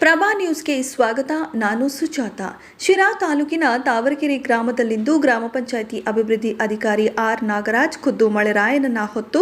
ಪ್ರಭಾ ನ್ಯೂಸ್ಗೆ ಸ್ವಾಗತ. ನಾನು ಸುಜಾತ. ಶಿರಾ ತಾಲೂಕಿನ ತಾವರಕೆರೆ ಗ್ರಾಮದಲ್ಲಿಂದು ಗ್ರಾಮ ಪಂಚಾಯಿತಿ ಅಭಿವೃದ್ಧಿ ಅಧಿಕಾರಿ ಆರ್ ನಾಗರಾಜ್ ಖುದ್ದು ಮಳೆರಾಯನನ್ನ ಹೊತ್ತು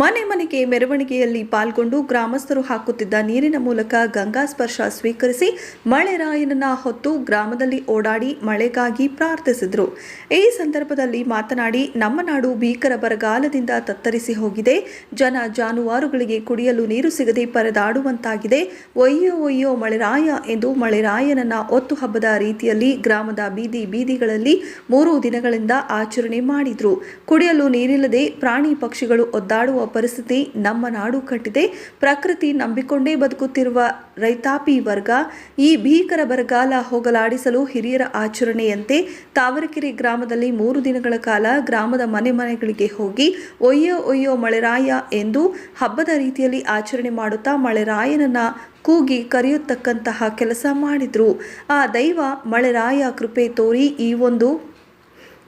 ಮನೆ ಮನೆಗೆ ಮೆರವಣಿಗೆಯಲ್ಲಿ ಪಾಲ್ಗೊಂಡು ಗ್ರಾಮಸ್ಥರು ಹಾಕುತ್ತಿದ್ದ ನೀರಿನ ಮೂಲಕ ಗಂಗಾ ಸ್ಪರ್ಶ ಸ್ವೀಕರಿಸಿ ಮಳೆರಾಯನನ್ನ ಹೊತ್ತು ಗ್ರಾಮದಲ್ಲಿ ಓಡಾಡಿ ಮಳೆಗಾಗಿ ಪ್ರಾರ್ಥಿಸಿದರು. ಈ ಸಂದರ್ಭದಲ್ಲಿ ಮಾತನಾಡಿ, ನಮ್ಮ ನಾಡು ಭೀಕರ ಬರಗಾಲದಿಂದ ತತ್ತರಿಸಿ ಹೋಗಿದೆ. ಜನ ಜಾನುವಾರುಗಳಿಗೆ ಕುಡಿಯಲು ನೀರು ಸಿಗದೆ ಪರದಾಡುವಂತಾಗಿದೆ. ಒಯ್ಯೋ ಒಯ್ಯೋ ಮಳೆರಾಯ ಎಂದು ಮಳೆರಾಯನನ್ನ ಒತ್ತು ಹಬ್ಬದ ರೀತಿಯಲ್ಲಿ ಗ್ರಾಮದ ಬೀದಿ ಬೀದಿಗಳಲ್ಲಿ ಮೂರು ದಿನಗಳಿಂದ ಆಚರಣೆ ಮಾಡಿದ್ರು. ಕುಡಿಯಲು ನೀರಿಲ್ಲದೆ ಪ್ರಾಣಿ ಪಕ್ಷಿಗಳು ಒದ್ದಾಡುವ ಪರಿಸ್ಥಿತಿ ನಮ್ಮ ನಾಡು ಕಟ್ಟಿದೆ. ಪ್ರಕೃತಿ ನಂಬಿಕೊಂಡೇ ಬದುಕುತ್ತಿರುವ ರೈತಾಪಿ ವರ್ಗ ಈ ಭೀಕರ ಬರಗಾಲ ಹೋಗಲಾಡಿಸಲು ಹಿರಿಯರ ಆಚರಣೆಯಂತೆ ತಾವರಕೆರೆ ಗ್ರಾಮದಲ್ಲಿ ಮೂರು ದಿನಗಳ ಕಾಲ ಗ್ರಾಮದ ಮನೆ ಮನೆಗಳಿಗೆ ಹೋಗಿ ಒಯ್ಯೋ ಒಯ್ಯೋ ಮಳೆರಾಯ ಎಂದು ಹಬ್ಬದ ರೀತಿಯಲ್ಲಿ ಆಚರಣೆ ಮಾಡುತ್ತಾ ಮಳೆರಾಯನನ್ನ ಕೂಗಿ ಕರೆಯತಕ್ಕಂತಹ ಕೆಲಸ ಮಾಡಿದ್ರು. ಆ ದೈವ ಮಳೆರಾಯ ಕೃಪೆ ತೋರಿ ಈ ಒಂದು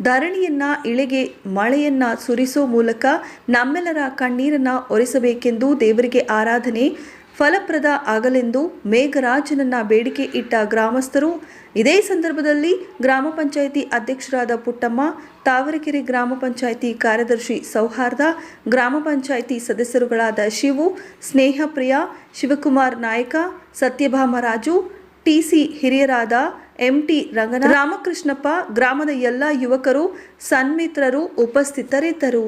ಧರಣಿಯನ್ನ ಇಳೆಗೆ ಮಳೆಯನ್ನ ಸುರಿಸೋ ಮೂಲಕ ನಮ್ಮೆಲ್ಲರ ಕಣ್ಣೀರನ್ನ ಒರೆಸಬೇಕೆಂದು ದೇವರಿಗೆ ಆರಾಧನೆ ಫಲಪ್ರದ ಆಗಲೆಂದು ಮೇಘರಾಜನನ್ನ ಬೇಡಿಕೆ ಇಟ್ಟ ಗ್ರಾಮಸ್ಥರು. ಇದೇ ಸಂದರ್ಭದಲ್ಲಿ ಗ್ರಾಮ ಪಂಚಾಯಿತಿ ಅಧ್ಯಕ್ಷರಾದ ಪುಟ್ಟಮ್ಮ, ತಾವರೆಕೆರೆ ಗ್ರಾಮ ಪಂಚಾಯಿತಿ ಕಾರ್ಯದರ್ಶಿ ಸೌಹಾರ್ದ, ಗ್ರಾಮ ಪಂಚಾಯಿತಿ ಸದಸ್ಯರುಗಳಾದ ಶಿವು ಸ್ನೇಹಪ್ರಿಯ ಶಿವಕುಮಾರ್ ನಾಯಕ, ಸತ್ಯಭಾಮ ರಾಜು ಟಿಸಿ ಹಿರಿಯರಾದ ಎಂಟಿ ರಂಗನ ರಾಮಕೃಷ್ಣಪ್ಪ, ಗ್ರಾಮದ ಎಲ್ಲ ಯುವಕರು, ಸನ್ಮಿತ್ರರು ಉಪಸ್ಥಿತರಿದ್ದರು.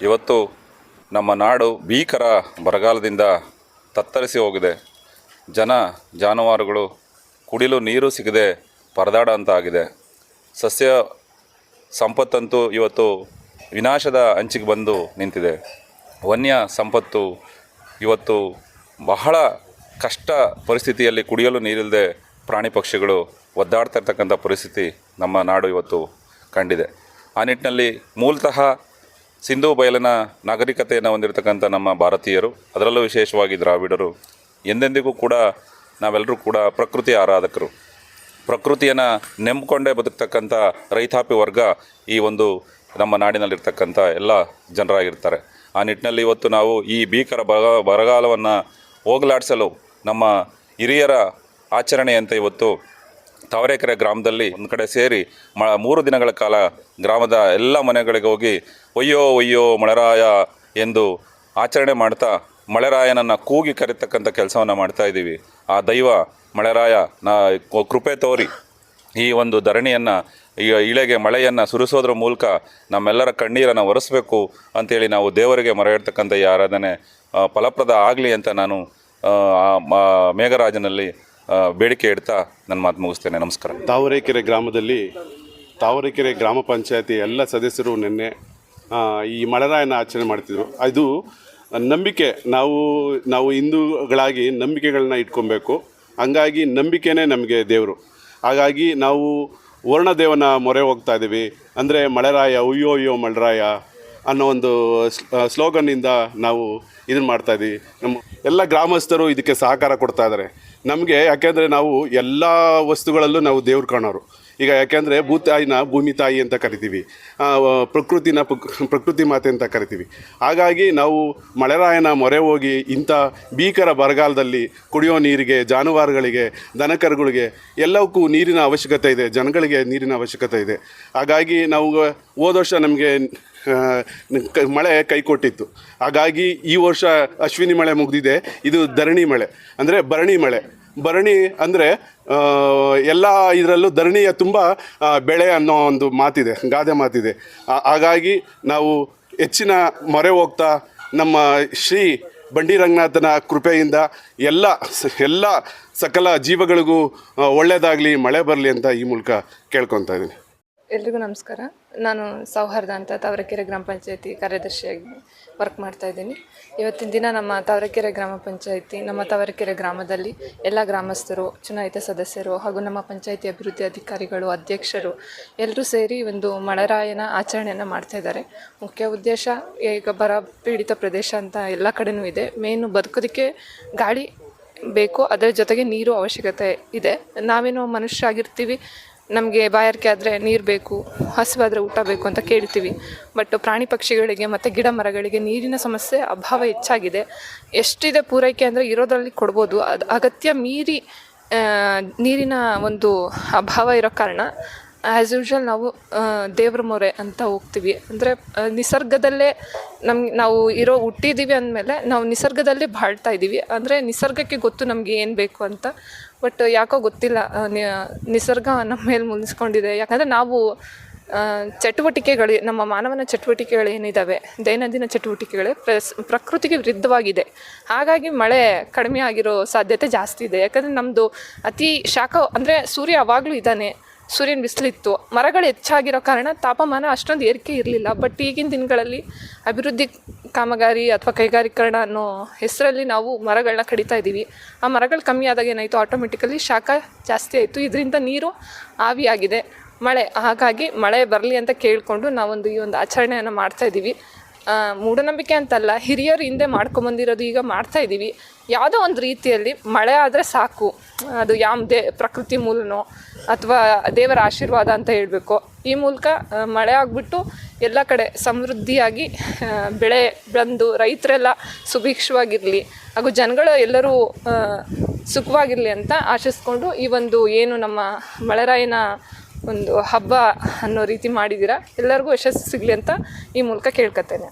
ಇವತ್ತು ನಮ್ಮ ನಾಡು ಭೀಕರ ಬರಗಾಲದಿಂದ ತತ್ತರಿಸಿ ಹೋಗಿದೆ. ಜನ, ಜಾನುವಾರುಗಳು, ಕುಡಿಲು ನೀರು ಸಿಗದೆ ಪರದಾಡ ಅಂತ ಆಗಿದೆ ಸಸ್ಯ ಸಂಪತ್ತಂತೂ ಇವತ್ತು ವಿನಾಶದ ಅಂಚಿಗೆ ಬಂದು ನಿಂತಿದೆ. ವನ್ಯ ಸಂಪತ್ತು ಇವತ್ತು ಬಹಳ ಕಷ್ಟ ಪರಿಸ್ಥಿತಿಯಲ್ಲಿ ಕುಡಿಯಲು ನೀರಿಲ್ಲದೆ ಪ್ರಾಣಿ ಪಕ್ಷಿಗಳು ಒದ್ದಾಡ್ತಾ ಇರ್ತಕ್ಕಂಥ ಪರಿಸ್ಥಿತಿ ನಮ್ಮ ನಾಡು ಇವತ್ತು ಕಂಡಿದೆ. ಆ ನಿಟ್ಟಿನಲ್ಲಿ ಮೂಲತಃ ಸಿಂಧು ಬಯಲಿನ ನಾಗರಿಕತೆಯನ್ನು ಹೊಂದಿರತಕ್ಕಂಥ ನಮ್ಮ ಭಾರತೀಯರು, ಅದರಲ್ಲೂ ವಿಶೇಷವಾಗಿ ದ್ರಾವಿಡರು, ಎಂದೆಂದಿಗೂ ಕೂಡ ನಾವೆಲ್ಲರೂ ಕೂಡ ಪ್ರಕೃತಿ ಆರಾಧಕರು. ಪ್ರಕೃತಿಯನ್ನು ನೆಂಬಿಕೊಂಡೇ ಬದುಕ್ತಕ್ಕಂಥ ರೈತಾಪಿ ವರ್ಗ ಈ ಒಂದು ನಮ್ಮ ನಾಡಿನಲ್ಲಿರ್ತಕ್ಕಂಥ ಎಲ್ಲ ಜನರಾಗಿರ್ತಾರೆ. ಆ ನಿಟ್ಟಿನಲ್ಲಿ ಇವತ್ತು ನಾವು ಈ ಭೀಕರ ಬರ ಬರಗಾಲವನ್ನು ಹೋಗಲಾಡಿಸಲು ನಮ್ಮ ಹಿರಿಯರ ಆಚರಣೆಯಂತೆ ಇವತ್ತು ತಾವರೆಕೆರೆ ಗ್ರಾಮದಲ್ಲಿ ಒಂದು ಕಡೆ ಸೇರಿ ಮ, ಮೂರು ದಿನಗಳ ಕಾಲ ಗ್ರಾಮದ ಎಲ್ಲ ಮನೆಗಳಿಗೆ ಹೋಗಿ ಒಯ್ಯೋ ಒಯ್ಯೋ, ಮಳೆರಾಯ ಎಂದು ಆಚರಣೆ ಮಾಡ್ತಾ ಮಳೆರಾಯನನ್ನು ಕೂಗಿ ಕರೀತಕ್ಕಂಥ ಕೆಲಸವನ್ನು ಮಾಡ್ತಾ ಇದ್ದೀವಿ. ಆ ದೈವ ಮಳೆರಾಯ ನ, ಕೃಪೆ ತೋರಿ ಈ ಒಂದು ಧರಣಿಯನ್ನು, ಈ ಇಳೆಗೆ ಮಳೆಯನ್ನು ಸುರಿಸೋದ್ರ ಮೂಲಕ ನಮ್ಮೆಲ್ಲರ ಕಣ್ಣೀರನ್ನು ಒರೆಸಬೇಕು ಅಂತೇಳಿ ನಾವು ದೇವರಿಗೆ ಮೊರೆ ಇಡ್ತಕ್ಕಂಥ ಈ ಆರಾಧನೆ ಫಲಪ್ರದ ಆಗಲಿ ಅಂತ ನಾನು ಮೇಘರಾಜನಲ್ಲಿ ಬೇಡಿಕೆ ಇಡ್ತಾ ನನ್ನ ಮಾತು ಮುಗಿಸ್ತೇನೆ. ನಮಸ್ಕಾರ. ತಾವರೆಕೆರೆ ಗ್ರಾಮದಲ್ಲಿ, ತಾವರೆಕೆರೆ ಗ್ರಾಮ ಪಂಚಾಯತಿ ಎಲ್ಲ ಸದಸ್ಯರು ನಿನ್ನೆ ಈ ಮಳೆರಾಯನ ಆಚರಣೆ ಮಾಡ್ತಿದ್ರು. ಅದು ನಂಬಿಕೆ, ನಾವು ನಾವು ಹಿಂದೂಗಳಾಗಿ ನಂಬಿಕೆಗಳನ್ನ ಇಟ್ಕೊಬೇಕು. ಹಂಗಾಗಿ ನಂಬಿಕೆನೇ ನಮಗೆ ದೇವರು. ಹಾಗಾಗಿ ನಾವು ವರ್ಣದೇವನ ಮೊರೆ ಹೋಗ್ತಾ ಇದ್ದೀವಿ ಅಂದರೆ ಮಳೆರಾಯ ಉಯ್ಯೋ ಅಯ್ಯೋ ಮಳೆರಾಯ ಅನ್ನೋ ಒಂದು ಸ್ಲೋಗನ್ನಿಂದ ನಾವು ಇದನ್ನು ಮಾಡ್ತಾ ಇದ್ದೀವಿ. ನಮ್ಮ ಎಲ್ಲ ಗ್ರಾಮಸ್ಥರು ಇದಕ್ಕೆ ಸಹಕಾರ ಕೊಡ್ತಾ ಇದ್ದಾರೆ ನಮಗೆ ಯಾಕೆಂದರೆ ನಾವು ಎಲ್ಲ ವಸ್ತುಗಳಲ್ಲೂ ನಾವು ದೇವ್ರು ಕಾಣೋರು. ಈಗ ಯಾಕೆಂದರೆ ಭೂತಾಯಿನ ಭೂಮಿ ತಾಯಿ ಅಂತ ಕರಿತೀವಿ. ಪ್ರಕೃತಿನ ಪ್ರಕೃತಿ ಮಾತೆ ಅಂತ ಕರಿತೀವಿ. ಹಾಗಾಗಿ ನಾವು ಮಳೆರಾಯನ ಮೊರೆ ಹೋಗಿ ಇಂಥ ಭೀಕರ ಬರಗಾಲದಲ್ಲಿ ಕುಡಿಯೋ ನೀರಿಗೆ, ಜಾನುವಾರುಗಳಿಗೆ, ದನಕರುಗಳಿಗೆ ಎಲ್ಲವಕ್ಕೂ ನೀರಿನ ಅವಶ್ಯಕತೆ ಇದೆ, ಜನಗಳಿಗೆ ನೀರಿನ ಅವಶ್ಯಕತೆ ಇದೆ. ಹಾಗಾಗಿ ನಾವು ಹೋದ ವರ್ಷ ನಮಗೆ ಮಳೆ ಕೈ ಕೊಟ್ಟಿತ್ತು. ಹಾಗಾಗಿ ಈ ವರ್ಷ ಅಶ್ವಿನಿ ಮಳೆ ಮುಗಿದಿದೆ. ಇದು ಧರಣಿ ಮಳೆ. ಅಂದರೆ ಭರಣಿ ಮಳೆ. ಭರಣಿ ಅಂದರೆ ಎಲ್ಲ ಇದರಲ್ಲೂ ಧರಣಿಯ ತುಂಬ ಬೆಳೆ ಅನ್ನೋ ಒಂದು ಮಾತಿದೆ, ಗಾದೆ ಮಾತಿದೆ. ಹಾಗಾಗಿ ನಾವು ಹೆಚ್ಚಿನ ಮೊರೆ ಹೋಗ್ತಾ ನಮ್ಮ ಶ್ರೀ ಬಂಡಿ ರಂಗನಾಥನ ಕೃಪೆಯಿಂದ ಎಲ್ಲ ಎಲ್ಲ ಸಕಲ ಜೀವಗಳಿಗೂ ಒಳ್ಳೆಯದಾಗಲಿ ಮಳೆ ಬರಲಿ ಅಂತ ಈ ಮೂಲಕ ಕೇಳ್ಕೊತಾ ಇದ್ದೀನಿ. ಎಲ್ರಿಗೂ ನಮಸ್ಕಾರ. ನಾನು ಸೌಹಾರ್ದ ಅಂತ ತಾವರೆಕೆರೆ ಗ್ರಾಮ ಪಂಚಾಯತಿ ಕಾರ್ಯದರ್ಶಿಯಾಗಿ ವರ್ಕ್ ಮಾಡ್ತಾ ಇದ್ದೀನಿ. ಇವತ್ತಿನ ದಿನ ನಮ್ಮ ತಾವರೆಕೆರೆ ಗ್ರಾಮ ಪಂಚಾಯತಿ, ನಮ್ಮ ತಾವರೆಕೆರೆ ಗ್ರಾಮದಲ್ಲಿ ಎಲ್ಲ ಗ್ರಾಮಸ್ಥರು, ಚುನಾಯಿತ ಸದಸ್ಯರು ಹಾಗೂ ನಮ್ಮ ಪಂಚಾಯತಿ ಅಭಿವೃದ್ಧಿ ಅಧಿಕಾರಿಗಳು, ಅಧ್ಯಕ್ಷರು ಎಲ್ಲರೂ ಸೇರಿ ಒಂದು ಮಳರಾಯನ ಆಚರಣೆಯನ್ನು ಮಾಡ್ತಾ ಇದ್ದಾರೆ. ಮುಖ್ಯ ಉದ್ದೇಶ ಈಗ ಬರ ಪೀಡಿತ ಪ್ರದೇಶ ಅಂತ ಎಲ್ಲ ಕಡೆಯೂ ಇದೆ. ಮೇನು ಬದುಕೋದಕ್ಕೆ ಗಾಳಿ ಬೇಕು, ಅದರ ಜೊತೆಗೆ ನೀರು ಅವಶ್ಯಕತೆ ಇದೆ. ನಾವೇನೋ ಮನುಷ್ಯ ಆಗಿರ್ತೀವಿ ನಮಗೆ ಬಾಯಾರಿಕೆ ಆದರೆ ನೀರು ಬೇಕು, ಹಸಿವಾದರೆ ಊಟ ಬೇಕು ಅಂತ ಕೇಳ್ತೀವಿ. ಬಟ್ ಪ್ರಾಣಿ ಪಕ್ಷಿಗಳಿಗೆ ಮತ್ತು ಗಿಡ ಮರಗಳಿಗೆ ನೀರಿನ ಸಮಸ್ಯೆ ಅಭಾವ ಹೆಚ್ಚಾಗಿದೆ. ಎಷ್ಟಿದೆ ಪೂರೈಕೆ ಅಂದರೆ ಇರೋದರಲ್ಲಿ ಕೊಡ್ಬೋದು. ಅದು ಅಗತ್ಯ ಮೀರಿ ನೀರಿನ ಒಂದು ಅಭಾವ ಇರೋ ಕಾರಣ ಆ್ಯಸ್ ಯೂಶ್ವಲ್ ನಾವು ದೇವ್ರ ಮೊರೆ ಅಂತ ಹೋಗ್ತೀವಿ. ಅಂದರೆ ನಿಸರ್ಗದಲ್ಲೇ ನಮ್ಗೆ ನಾವು ಇರೋ ಹುಟ್ಟಿದ್ದೀವಿ ಅಂದಮೇಲೆ ನಾವು ನಿಸರ್ಗದಲ್ಲೇ ಬಾಳ್ತಾ ಇದ್ದೀವಿ ಅಂದರೆ, ನಿಸರ್ಗಕ್ಕೆ ಗೊತ್ತು ನಮಗೆ ಏನು ಬೇಕು ಅಂತ. ಬಟ್ ಯಾಕೋ ಗೊತ್ತಿಲ್ಲ ನಿಸರ್ಗ ನಮ್ಮ ಮೇಲೆ ಮುನಿಸ್ಕೊಂಡಿದೆ ಯಾಕಂದರೆ ನಾವು ಚಟುವಟಿಕೆಗಳು, ನಮ್ಮ ಮಾನವನ ಚಟುವಟಿಕೆಗಳು ಏನಿದ್ದಾವೆ ದೈನಂದಿನ ಚಟುವಟಿಕೆಗಳೇ ಪ್ರಸ್, ಪ್ರಕೃತಿಗೆ ವಿರುದ್ಧವಾಗಿದೆ. ಹಾಗಾಗಿ ಮಳೆ ಕಡಿಮೆ ಆಗಿರೋ ಸಾಧ್ಯತೆ ಜಾಸ್ತಿ ಇದೆ. ಯಾಕಂದರೆ ನಮ್ಮದು ಅತಿ ಶಾಖ, ಅಂದರೆ ಸೂರ್ಯ ಯಾವಾಗಲೂ ಇದ್ದಾನೆ. ಸೂರ್ಯನ ಬಿಸಿಲಿತ್ತು. ಮರಗಳು ಹೆಚ್ಚಾಗಿರೋ ಕಾರಣ ತಾಪಮಾನ ಅಷ್ಟೊಂದು ಏರಿಕೆ ಇರಲಿಲ್ಲ. ಬಟ್ ಈಗಿನ ದಿನಗಳಲ್ಲಿ ಅಭಿವೃದ್ಧಿ ಕಾಮಗಾರಿ ಅಥವಾ ಕೈಗಾರೀಕರಣ ಅನ್ನೋ ಹೆಸರಲ್ಲಿ ನಾವು ಮರಗಳನ್ನ ಕಡಿತಾ ಇದ್ದೀವಿ. ಆ ಮರಗಳು ಕಮ್ಮಿ ಆದಾಗ ಏನಾಯಿತು? ಆಟೋಮೆಟಿಕಲಿ ಶಾಖ ಜಾಸ್ತಿ ಆಯಿತು. ಇದರಿಂದ ನೀರು ಆವಿಯಾಗಿದೆ. ಮಳೆ, ಹಾಗಾಗಿ ಮಳೆ ಬರಲಿ ಅಂತ ಕೇಳಿಕೊಂಡು ನಾವೊಂದು ಈ ಒಂದು ಆಚರಣೆಯನ್ನು ಮಾಡ್ತಾ ಇದ್ದೀವಿ. ಮೂಢನಂಬಿಕೆ ಅಂತಲ್ಲ, ಹಿರಿಯರು ಹಿಂದೆ ಮಾಡ್ಕೊಂಬಂದಿರೋದು ಈಗ ಮಾಡ್ತಾ ಇದ್ದೀವಿ ಯಾವುದೋ ಒಂದು ರೀತಿಯಲ್ಲಿ ಮಳೆ ಆದರೆ ಸಾಕು. ಅದು ಯಾವುದೇ ಪ್ರಕೃತಿ ಮೂಲನೋ ಅಥವಾ ದೇವರ ಆಶೀರ್ವಾದ ಅಂತ ಹೇಳಬೇಕು. ಈ ಮೂಲಕ ಮಳೆ ಆಗಿಬಿಟ್ಟು ಎಲ್ಲ ಕಡೆ ಸಮೃದ್ಧಿಯಾಗಿ ಬೆಳೆ ಬಂದು ರೈತರೆಲ್ಲ ಸುಭಿಕ್ಷವಾಗಿರಲಿ, ಹಾಗೂ ಜನಗಳು ಎಲ್ಲರೂ ಸುಖವಾಗಿರಲಿ ಅಂತ ಆಶಿಸ್ಕೊಂಡು ಈ ಒಂದು ಏನು ನಮ್ಮ ಮಳೆರಾಯನ ಒಂದು ಹಬ್ಬ ಅನ್ನೋ ರೀತಿ ಮಾಡಿದ್ದೀರಾ? ಎಲ್ಲರಿಗೂ ಯಶಸ್ಸು ಸಿಗಲಿ ಅಂತ ಈ ಮೂಲಕ ಕೇಳ್ಕೊತೇನೆ